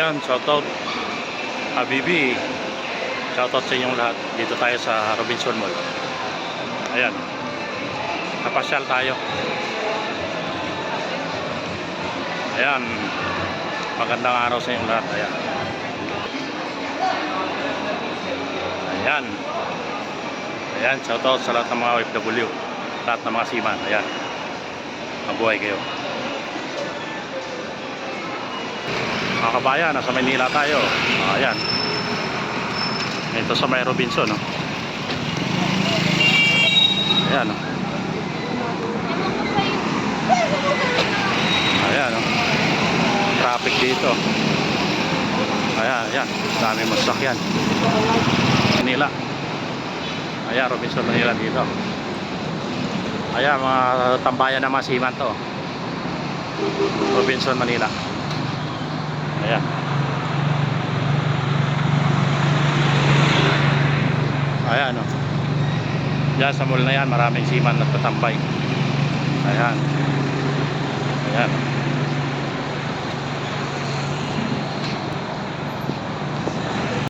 Ayan, shoutout. Habibi. Shoutout sa inyong lahat. Dito tayo sa Robinson Mall. Ayan. Kapasyal tayo. Ayan. Magandang araw sa inyong lahat. Ayan. Ayan. Ayan, shoutout sa lahat ng mga OFW. Lahat ng mga seaman. Ayan. Mabuhay kayo. Mga kabayan, nasa Manila tayo. Ah, Ayan. Ito sa may Robinson, no? Ayan, no? Ayan, no? Traffic dito. Ayan, ayan. Dami masakyan. Manila. Ayan, Robinson, Manila dito. Ayan, mga tambayan ng mga seaman to. Robinson, Manila. Ayan. Ayan, no. Diyan sa mall na yan, maraming seaman nagtatambay. Ayan. Ayan.